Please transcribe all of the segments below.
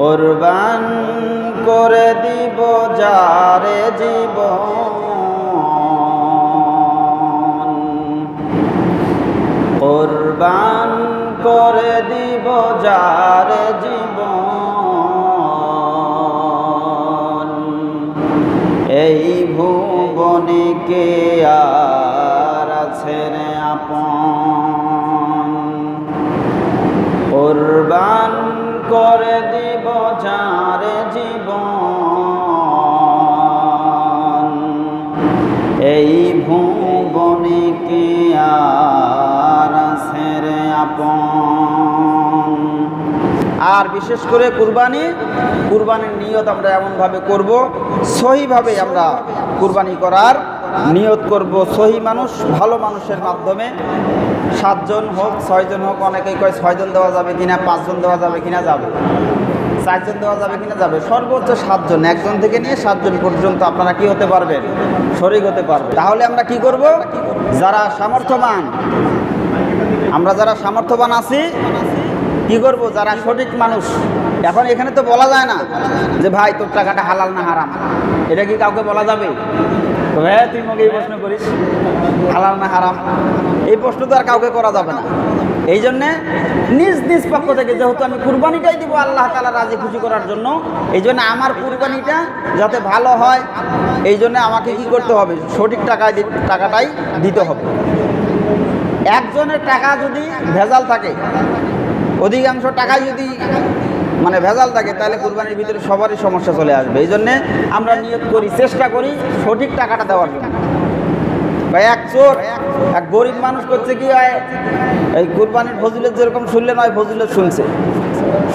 কোরবান করে দিব যারে জীবন। কোরবান করে দিব যারে জীবন। এই ভুবনে কে আর আছে রে আপন? কোরবান করে যারে জীবন। এই ভুবনে কে আর আপন? আর বিশেষ করে কুরবানি, কুরবানির নিয়ত আমরা এমনভাবে করব, সহিভাবে আমরা কুরবানি করার নিয়ত করব। সহি মানুষ, ভালো মানুষের মাধ্যমে সাতজন হোক, ছয়জন হোক, অনেকেই কয় ছয়জন দেওয়া যাবে কিনা, পাঁচজন দেওয়া যাবে কিনা, যাবে। চারজন দেওয়া যাবে কিনা যাবে? সর্বোচ্চ সাতজন। একজন থেকে নিয়ে সাতজন পর্যন্ত আপনারা কি হতে পারবেন? শরিক হতে পারবেন। তাহলে আমরা কি করব? যারা সামর্থ্যবান আমরা যারা সামর্থ্যবান আছি কি করব? যারা সঠিক মানুষ। এখন এখানে তো বলা যায় না যে ভাই তোর টাকাটা হালাল না হারাম? এটা কি কাউকে বলা যাবে? হ্যাঁ তুই আমাকে এই প্রশ্ন করিস। হালাল না হারাম? এই প্রশ্ন তো আর কাউকে করা যাবে না। এই জন্যে নিজ নিজ পক্ষ থেকে যেহেতু আমি কুরবানিটাই দিব, আল্লাহ তালা রাজি খুশি করার জন্য। এই জন্য আমার কুরবানিটা যাতে ভালো হয় এই জন্য আমাকে কি করতে হবে? সঠিক টাকায় টাকাটাই দিতে হবে। একজনের টাকা যদি ভেজাল থাকে, অধিকাংশ টাকায় যদি মানে ভেজাল থাকে, তাহলে কুরবানির ভিতরে সবারই সমস্যা চলে আসবে। এই জন্যে আমরা নিয়োগ করি, চেষ্টা করি সঠিক টাকাটা দেওয়ার জন্য। বা এক চোর, এক গরিব মানুষ করছে কি হয় এই কুরবানির ফজিলত যেরকম শুনলে নয়, ফজিলত শুনছে।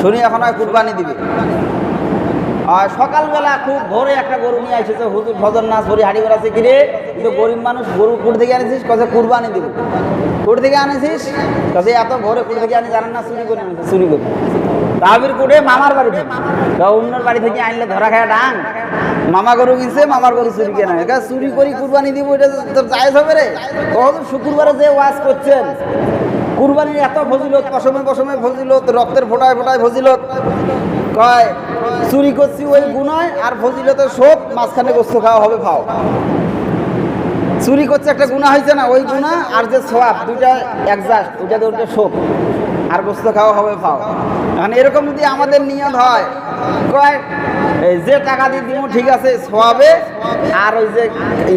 শুনি এখন হয় কুরবানি দিবে। আর সকালবেলা খুব ভোরে একটা গরু নিয়ে এসেছে হুজুর ফজর নাচ ভরি হাড়ি বেড়াচ্ছে কিরে কিন্তু গরিব মানুষ গরু কুট থেকে আনেছিস কাছে কুরবানি দিব। কুট থেকে আনেছিস কাছে এত ভোরে কুট থেকে আনি জানেন না চুরি করে আনেছে চুরি করে। তাবির কুটে মামার বাড়িতে। অন্যর বাড়ি থেকে আনলে ধরা খায় ডাং। মামা গরু কিনছে, মামার গরু চুরি কেনা একা চুরি করি কুরবানি দিব, এটা তো- হবে রে। কত শুক্রবারে যে ওয়াজ করছেন, কুরবানির এত ফজিলত, পশমে পশমে ফজিলত, রক্তের ফোটায় ফোটায় ফজিলত। কয়, চুরি করছি ওই গুণয় আর ফজিলতের সব মাঝখানে গোস্ত খাওয়া হবে ফাও চুরি করছে একটা গুণা হয়েছে না, ওই গুণা আর যে সোয়াব দুইটা একজাস্ট দুইটা দুইটা শোক। আর গোস্ত খাওয়া হবে ফাও এখন এরকম যদি আমাদের নিয়ত হয় কয় যে টাকা দিয়ে দিব ঠিক আছে, সোয়াবে, আর ওই যে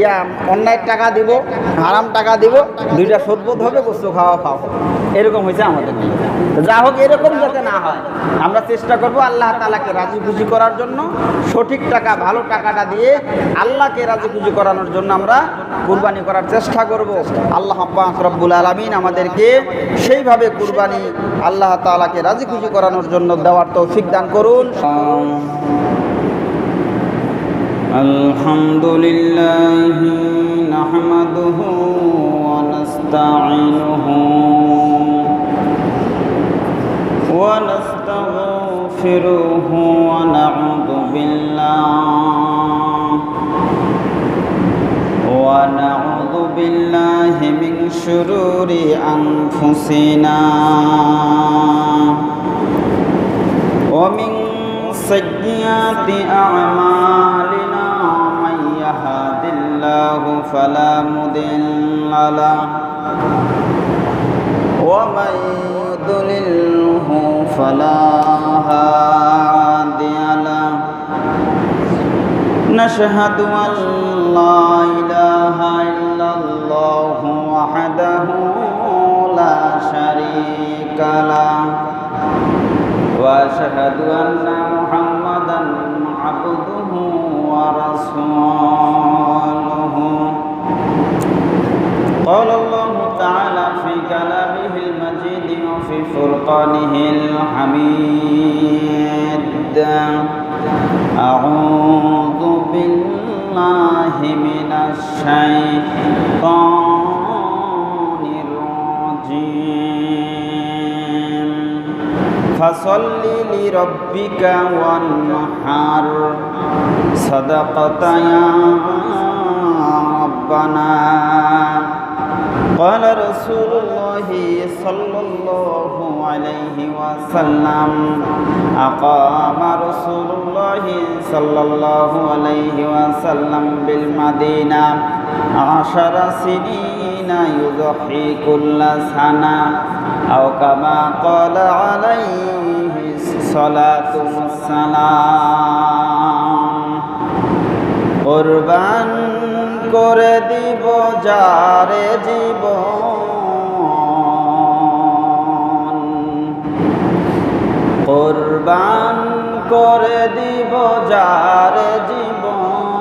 ইয়া, অন্যায় টাকা দিব আরাম টাকা দিব, দুইটা সদবোধ হবে, গোস্ত খাওয়া ফাও এরকম হয়েছে আমাদের নিয়ত। যা হোক এরকম যাতে না হয় আমরা চেষ্টা করব আল্লাহ তালাকে রাজি খুশি করার জন্য সঠিক টাকা ভালো টাকাটা দিয়ে আল্লাহকে রাজি খুশি করানোর জন্য আমরা কুরবানি করার চেষ্টা করব আল্লাহ পাক রব্বুল আলমিন আমাদেরকে সেইভাবে কুরবানি আল্লাহ তালাকে রাজি খুশি করানোর জন্য দেওয়ার তৌফিক দান করুন الحمد لله نحمده ونستعينه ونستغفره ونعوذ بالله ونعوذ بالله من شرور أنفسنا ومن سيئات أعمالنا من يهد الله فلا مضل له ومن يضلله فلا هادي له نشهد أن لا إله إلا الله وحده لا شريك له وأشهد أن محمدا عبده ورسوله قال الله المجيد وفي فرقانه الحميد أعوذ بالله من الشيطان الرجيم فصل لربك وانحر صدقت يا ربنا قال رسول الله صلى الله عليه وسلم أقام رسول الله صلى الله عليه وسلم بالمدينة عشر سنين يضحي كل سنة أو كما قال عليه الصلاة والسلام কোরবান করে দিব যারে জীবন কোরবান করে দিব যারে জীবন।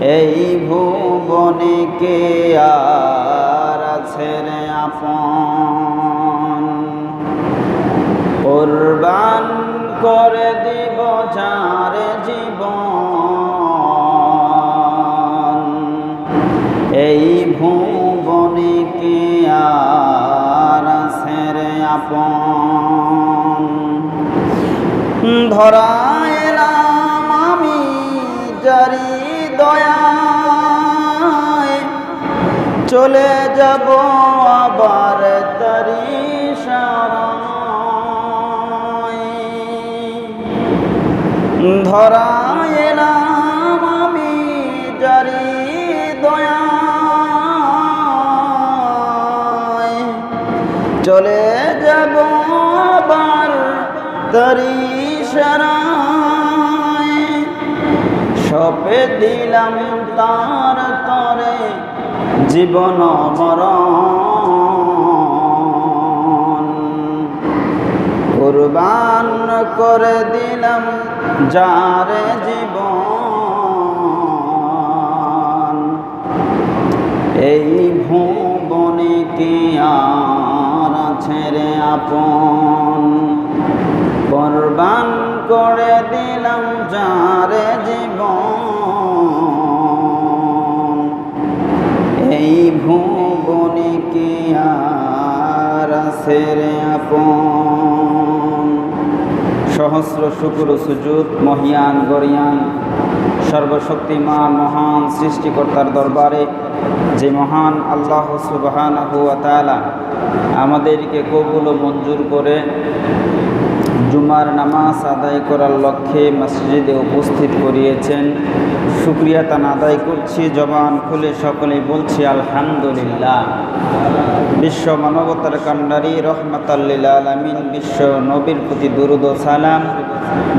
এই ভুবনে কে আর রে আপন? কোরবান করে দিব যারে আপন ধরা এলাম আমি জারি দয়ায়। চলে যাব আবার তারি ধরা তারি সারায় সপে দিলাম তার তরে জীবন মরণ কুরবান করে দিলাম যারে জীবন। এই ভুবনে কি আর রে আপন? কোরবান করে দিলাম যারে জীবন। এই ভুবনে কি আর আছে রে আপন? সহস্র শুক্র সুজুত মহিয়ান, গরিয়ান, সর্বশক্তিমান, মহান, সৃষ্টিকর্তার দরবারে যে মহান আল্লাহ সুবহান আমাদেরকে কবুল মঞ্জুর করে জুমার নামাজ আদায় করার লক্ষ্যে মসজিদে উপস্থিত করিয়েছেন। শুক্রিয়া তান আদায় করছি, জবান খুলে সকলেই বলছি, আলহামদুলিল্লাহ। বিশ্ব মানবতার কান্ডারি রহমতাল্লিল আলমিন, বিশ্ব নবীর প্রতি দুরুদ সালাম,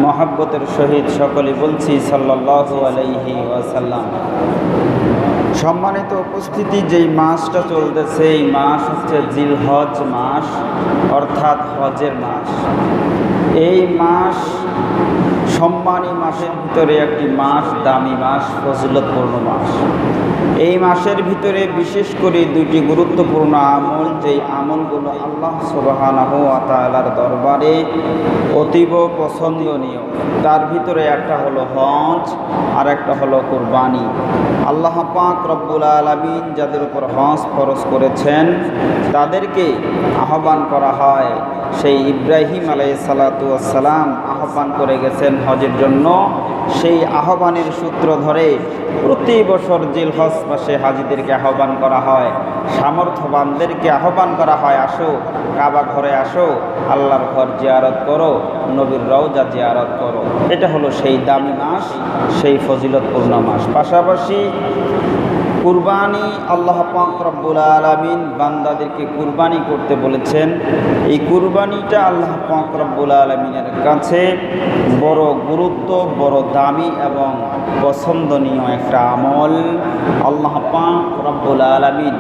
মহাব্বতের সহিত সকলে বলছি সাল্লাহ আলাইহি ওয়াসাল্লাম। সম্মানিত উপস্থিতি, যেই মাসটা চলতেছে, এই মাস হচ্ছে জিলহজ মাস, অর্থাৎ হজের মাস। এই মাস সম্মানী মাসের ভিতরে একটি মাস, দামি মাস, ফজিলতপূর্ণ মাস। এই মাসের ভিতরে বিশেষ করে দুটি গুরুত্বপূর্ণ আমল, যেই আমলগুলো আল্লাহ সুবাহানাহ তালার দরবারে অতীব পছন্দনীয়। তার ভিতরে একটা হলো হজ, আর একটা হলো কোরবানি। আল্লাহ পাক রব্বুল আলমিন যাদের উপর হজ ফরজ করেছেন, তাদেরকে আহ্বান করা হয়, সেই ইব্রাহিম আলাই সালাতাম আহ্বান করে গেছেন হজের জন্য। সেই আহ্বানের সূত্র ধরে প্রতি বছর জিল হজ মাসে হাজিদেরকে আহ্বান করা হয়, সামর্থ্যবানদেরকে আহ্বান করা হয়, আসো, কাবা ঘরে আসো, আল্লাহর ঘর জিয়ারত করো, নবীর রওজা জিয়ারত করো। এটা হলো সেই দামি মাস, সেই ফজিলতপূর্ণ মাস। পাশাপাশি কুরবানি আল্লাহ রব্বুল আলমিন বান্দাদেরকে কুরবানি করতে বলেছেন। এই কুরবানিটা আল্লাহ রব্বুল আলমিনের কাছে বড় গুরুত্ব, বড় দামি এবং পছন্দনীয় একটা আমল। আল্লাহ পাক আলমিন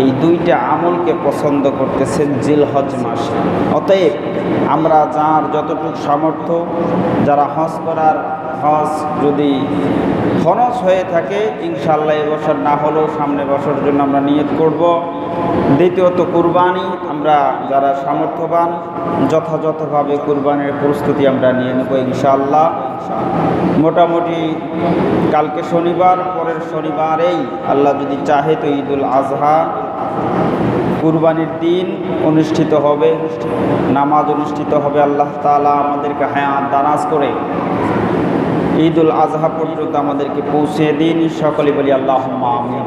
এই দুইটা আমলকে পছন্দ করতেছেন জিল হজ মাসে। অতএব আমরা যার যতটুকু সামর্থ্য, যারা হজ করার হজ যদি খরচ হয়ে থাকে ইনশাল্লাহ এবছর না হলেও সামনে বছর জন্য আমরা নিয়ত করব। দ্বিতীয়ত কুরবানি, আমরা যারা সামর্থ্যবান, যথাযথভাবে কুরবানির প্রস্তুতি আমরা নিয়ে নেব ইনশাল্লাহ মোটামুটি কালকে শনিবার, পরের শনিবারেই আল্লাহ যদি চাহে তো ঈদুল আজহা কুরবানির দিন অনুষ্ঠিত হবে, নামাজ অনুষ্ঠিত হবে, আল্লাহ তালা আমাদেরকে হায়াত দানাজ করে ঈদুল আজহা পর্যন্ত আমাদেরকে পৌঁছে দিন। সকলে বলি আল্লাহ আমিন।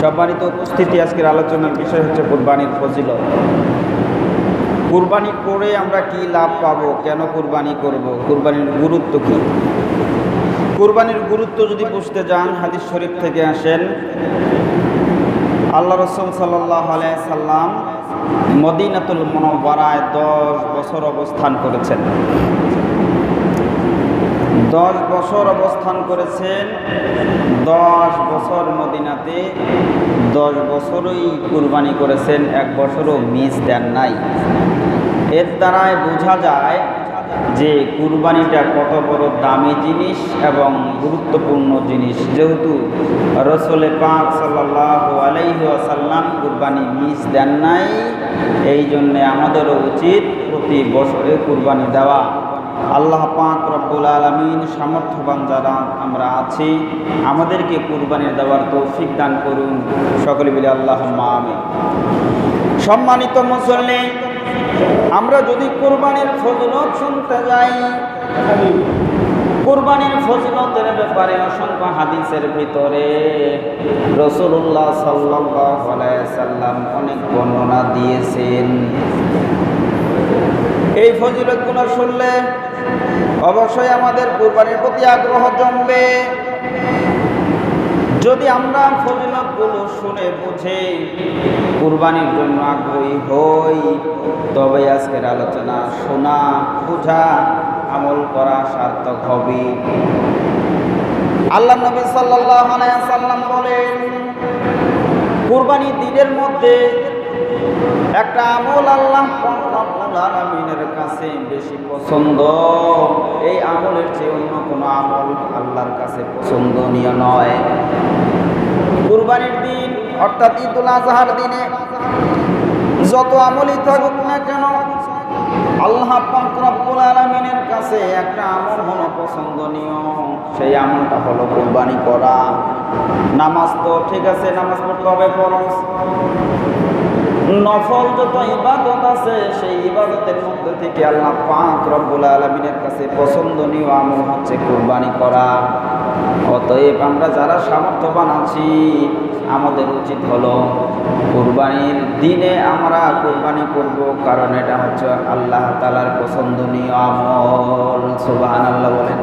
সম্মানিত উপস্থিতি আজকের আলোচনার বিষয় হচ্ছে কুরবানির ফজিলত। কুরবানি করে আমরা কি লাভ পাবো? কেন কুরবানি করব? কুরবানির গুরুত্ব কি? কুরবানির গুরুত্ব যদি বুঝতে যান, হাদিস শরীফ থেকে আসেন। আল্লাহ সাল্লাহ সাল্লাম মদিনাতুল মনোবরায় দশ বছর অবস্থান করেছেন। দশ বছর অবস্থান করেছেন। দশ বছর মদিনাতে, দশ বছরই কুরবানি করেছেন, এক বছরও মিস দেন নাই। এর দ্বারায় বোঝা যায় যে কুরবানিটা কত বড় দামি জিনিস এবং গুরুত্বপূর্ণ জিনিস। যেহেতু রসলে পাক সাল্লাহ আলাইহি আসাল্লাম কুরবানি মিস দেন নাই, এই জন্যে আমাদেরও উচিত প্রতি বছরে কুরবানি দেওয়া। আল্লাহ পাক রব্বুল আলমিন সামর্থ্যবান যারা আমরা আছি, আমাদেরকে কুরবানি দেওয়ার তৌফিক দান করুন। সকলে মিলে আল্লাহ আমি সম্মানিত মুসল্লি, আমরা যদি কোরবানির ফজলত শুনতে যাই, কোরবানির ফজলতের ব্যাপারে অসংখ্য হাদিসের ভিতরে রসুল্লাহ সাল্লাহ সাল্লাম অনেক বর্ণনা দিয়েছেন। এই ফজিলতগুলো শুনলে অবশ্যই আমাদের কোরবানির প্রতি আগ্রহ জমবে যদি আমরা ফজিলতগুলো শুনে বুঝে কুরবানির জন্য আগ্রহী হই, তবে আজকের আলোচনা শোনা, বোঝা, আমল করা সার্থক হবে। আল্লাহ নবী সাল্লাম বলেন, কুরবানি দিনের মধ্যে একটা আমল আল্লাহ আলমিনের কাছে বেশি পছন্দ। এই আমলের চেয়ে অন্য কোনো আমল আল্লাহর কাছে পছন্দনীয় নয়। কুরবানির দিন, অর্থাৎ ঈদুল আজহার দিনে যত আমলই থাকুক না কেন, আল্লাহ রব্বুল আলামিনের কাছে একটা আমল হলো পছন্দনীয়। সেই আমলটা হলো কুরবানি করা। নামাজ তো ঠিক আছে, নামাজ পড়তে হবে ফরজ। নফল যত ইবাদত আছে, সেই ইবাদতের মধ্যে থেকে আল্লাহ পাক রব্বুল আলমিনের কাছে পছন্দনীয় আমল হচ্ছে কোরবানি করা। অতএব আমরা যারা সামর্থ্যবান আছি, আমাদের উচিত হলো কোরবানির দিনে আমরা কোরবানি করব, কারণ এটা হচ্ছে আল্লাহ তালার পছন্দনীয় আমল। সুবাহান আল্লাহ বলেন।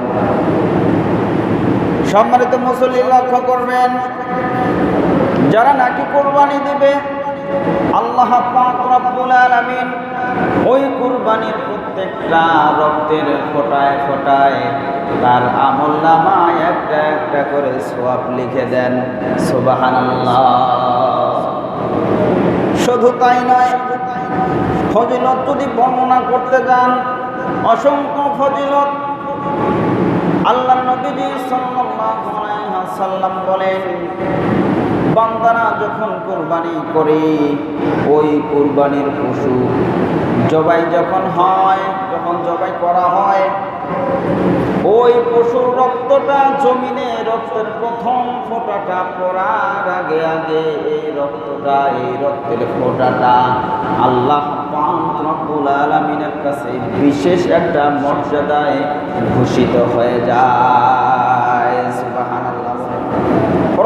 সম্মানিত মুসল্লি লক্ষ্য করবেন, যারা নাকি কোরবানি দেবে আল্লাহ পাক রব্বুল আলামিন ওই কুরবানির প্রত্যেকটা রক্তের ফোটায় ফোটায় তার আমল একটা একটা করে সোয়াব লিখে দেন। সুবহানাল্লাহ। শুধু তাই নয়, ফজিলত যদি বর্ণনা করতে যান, অসংখ্য ফজিলত আল্লাহ নবীজি ওয়াসাল্লাম বলেন বান্দারা যখন কোরবানি করে, ওই কোরবানির পশু জবাই যখন হয়, যখন জবাই করা হয়, ওই পশুর রক্তটা জমিনে, রক্তের প্রথম ফোঁটাটা পড়ার আগে আগে এই রক্তটা, এই রক্তের ফোঁটাটা আল্লাহ আলমিনের কাছে বিশেষ একটা মর্যাদায় ঘোষিত হয়ে যায়।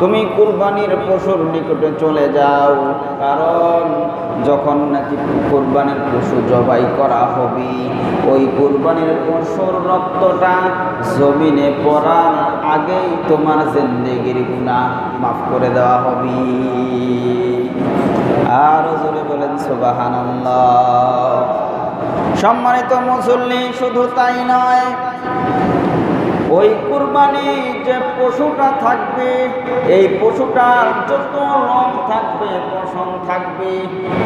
তুমি কুরবানির পশুর নিকটে চলে যাও, কারণ যখন নাকি কোরবানির পশু জবাই করা হবে, ওই কোরবানির পশুর রক্তটা জমিনে পড়ার আগেই তোমার জিন্দেগির গুণা মাফ করে দেওয়া হবে। আর জোরে বলেন সুবাহান সম্মানিত মুসল্লি, শুধু তাই নয় ওই কুরবানি যে পশুটা থাকবে, এই পশুটার যত লোম থাকবে, পশম থাকবে,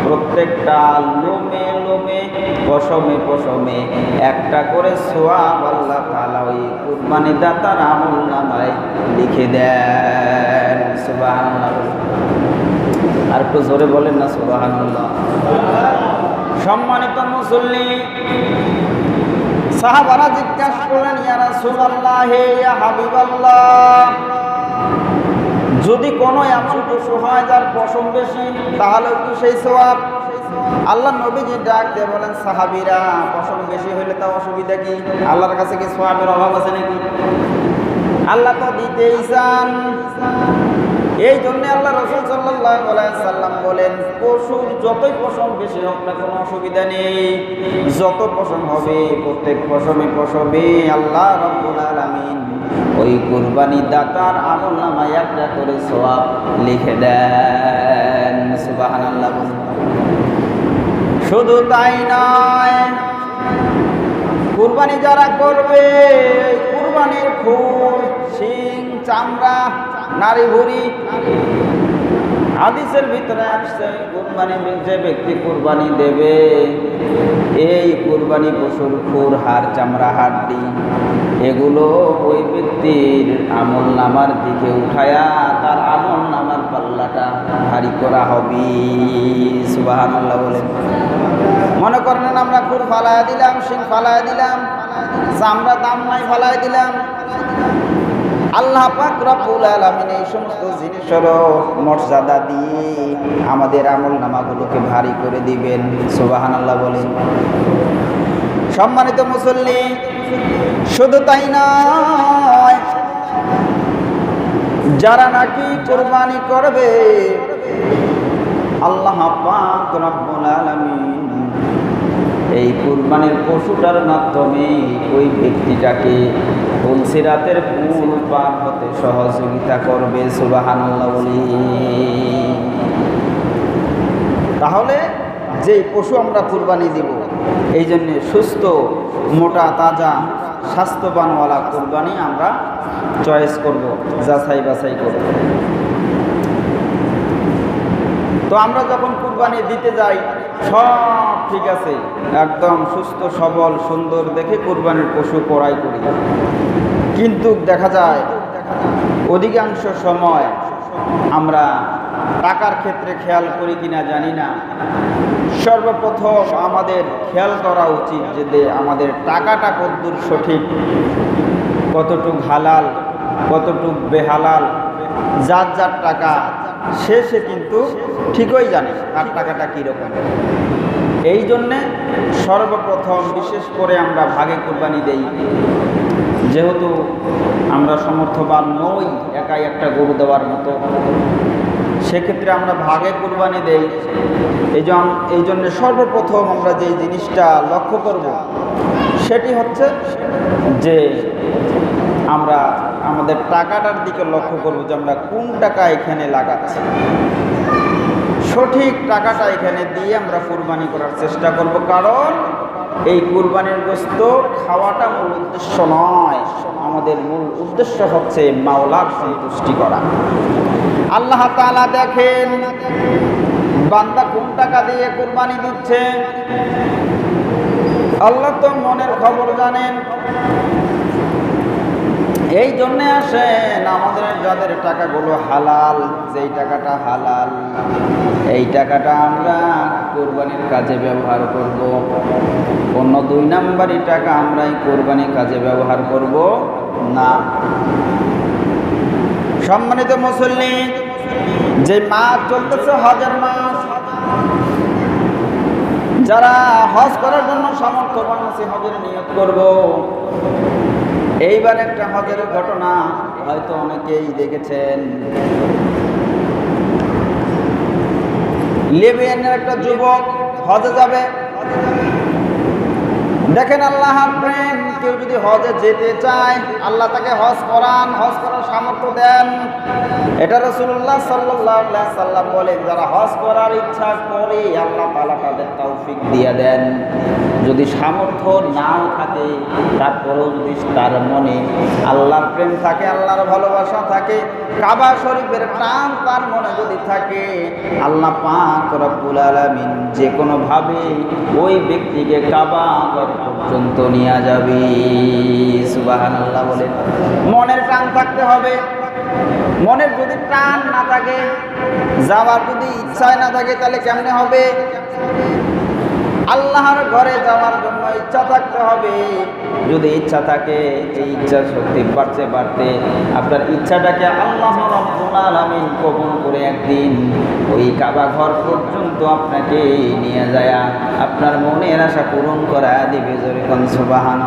প্রত্যেকটা লোমে লোমে, পশমে পশমে, একটা করে সোয়াব আল্লাহ তালা ওই কুরবানি দাতার আমল নামায় লিখে দেন। সুবাহ আর একটু জোরে বলেন না সুবাহ সম্মানিত মুসল্লি সাহাবারা জিজ্ঞাসা করলেন, ইয়া রাসূলুল্লাহ হে ইয়া হাবিবাল্লাহ। যদি কোনো এমন পশু হয় যার পশম বেশি, তাহলে কি সেই সোয়াব আল্লাহ নবীজি ডাক দিয়ে বলেন, সাহাবিরা, পশম বেশি হইলে তা অসুবিধা কি? আল্লাহর কাছে কি সোয়াবের অভাব আছে নাকি? আল্লাহ তো দিতেই চান। এই জন্য আল্লাহ রসুল সাল্লাম বলেন, পশুর যতই পশম বেশি হোক না কোনো অসুবিধা নেই। যত পশম হবে, প্রত্যেক পশমে পশমে আল্লাহ রব্বুল ওই কুরবানি দাতার আমল নামায় একটা করে সোয়াব লিখে দেন। সুবাহান আল্লাহ শুধু তাই নয়, কুরবানি যারা করবে, কুরবানির ফুল শিং, চামড়া নারী ভুড়ি হাদিসের ভিতরে আসছে, কুরবানি যে ব্যক্তি কুরবানি দেবে, এই কুরবানি পশুর খুর হাড় চামড়া, হাড্ডি, এগুলো ওই ব্যক্তির আমল নামার দিকে উঠায়া তার আমল নামার পাল্লাটা ভারী করা হবে। সুবাহান বলেন। মনে করেন আমরা খুর ফালায়া দিলাম, শিং ফালায়া দিলাম, চামড়া দাম নাই ফালায়া দিলাম। আল্লাহ পাক রব্বুল আলামিন এই সমস্ত জিনিসেরও মর্যাদা দিয়ে আমাদের আমল নামাগুলোকে ভারী করে দিবেন। সুবহানাল্লাহ বলেন। সম্মানিত মুসল্লি, শুধু তাই নয়, যারা নাকি কোরবানি করবে, আল্লাহ পাক রব্বুল আলামিন এই কুরবানির পশুটার মাধ্যমে ওই ব্যক্তিটাকে তুলসিরাতের ফুল পার হতে সহযোগিতা করবে সুবাহান্লাহ বলি। তাহলে যেই পশু আমরা কুরবানি দিব, এই জন্যে সুস্থ, মোটা, তাজা স্বাস্থ্যবানওয়ালা কুরবানি আমরা চয়েস করব, যাচাই বাছাই করব। তো আমরা যখন কুরবানি দিতে যাই সব ঠিক আছে। একদম সুস্থ, সবল, সুন্দর দেখে কুরবানির পশু ক্রয় করি। কিন্তু দেখা যায়, অধিকাংশ সময় আমরা টাকার ক্ষেত্রে খেয়াল করি কিনা জানি না। সর্বপ্রথম আমাদের খেয়াল করা উচিত যে আমাদের টাকাটা কতদূর সঠিক, কতটুক হালাল, কতটুক বেহালাল, যার যার টাকা সে সে কিন্তু ঠিকই জানে তার টাকাটা কীরকম। এই জন্যে সর্বপ্রথম বিশেষ করে আমরা ভাগে কোরবানি দেই। যেহেতু আমরা সমর্থবান নই একাই একটা গরু দেওয়ার মতো। সেক্ষেত্রে আমরা ভাগে কোরবানি দেই। এই এই জন্য সর্বপ্রথম আমরা যেই জিনিসটা লক্ষ্য করব, সেটি হচ্ছে যে আমরা আমাদের টাকাটার দিকে লক্ষ্য করব যে আমরা কোন টাকা এখানে লাগাচ্ছি। সঠিক টাকাটা এখানে দিয়ে আমরা কুরবানি করার চেষ্টা করব, কারণ এই কুরবানির গোস্ত খাওয়াটা মূল উদ্দেশ্য নয়, আমাদের মূল উদ্দেশ্য হচ্ছে মাওলার সন্তুষ্টি করা। আল্লাহ তাআলা দেখেন, বান্দা কোন টাকা দিয়ে কুরবানি দিচ্ছে? আল্লাহ তো মনের খবর জানেন এই জন্যে আসেন, আমাদের যাদের টাকাগুলো হালাল, যেই টাকাটা হালাল, এই টাকাটা আমরা কোরবানির কাজে ব্যবহার করব। অন্য দুই নাম্বারই টাকা আমরা এই কোরবানির কাজে ব্যবহার করব। না। সম্মানিত মুসল্লি, যে মাস চলতেছে হজের মাস, যারা হজ করার জন্য সামর্থ্যবান আছে, হজের নিয়োগ করব। এইবার একটা হজের ঘটনা হয়তো অনেকেই দেখেছেন। লিবিয়ানের একটা যুবক হজে যাবে। দেখেন আল্লাহ প্রেম। কেউ যদি হজে যেতে চায়, আল্লাহ তাকে হজ করান, হজ করার সামর্থ্য দেন। এটা রসুল্লাহ সাল্লাহ সাল্লাম বলেন, যারা হজ করার ইচ্ছা করে, আল্লাহ তালা তাদের তৌফিক দিয়ে দেন। যদি সামর্থ্য নাও থাকে, তারপরেও যদি তার মনে আল্লাহর প্রেম থাকে, আল্লাহর ভালোবাসা থাকে, কাবা শরীফের টান তার মনে যদি থাকে, আল্লাহ পাক রব্বুল আলামিন যে কোনোভাবে ওই ব্যক্তিকে কাবা পর্যন্ত নিয়ে যাবে। সুবাহান আল্লাহ বলেন, মনের টান থাকতে হবে। মনের যদি টান না থাকে, যাওয়ার যদি ইচ্ছায় না থাকে, তাহলে কেমনে হবে? আল্লাহর ঘরে যাওয়ার জন্য ইচ্ছা থাকতে হবে। যদি ইচ্ছা থাকে, এই ইচ্ছা শক্তি বাড়তে বাড়তে আপনার ইচ্ছাটাকে আল্লাহ রব্বুল আলামিন কবুল করে একদিন ওই কাবা ঘর পর্যন্ত আপনাকে নিয়ে যায়। আপনার মনের আশা পূরণ করা দিবে যেরকম সুবাহান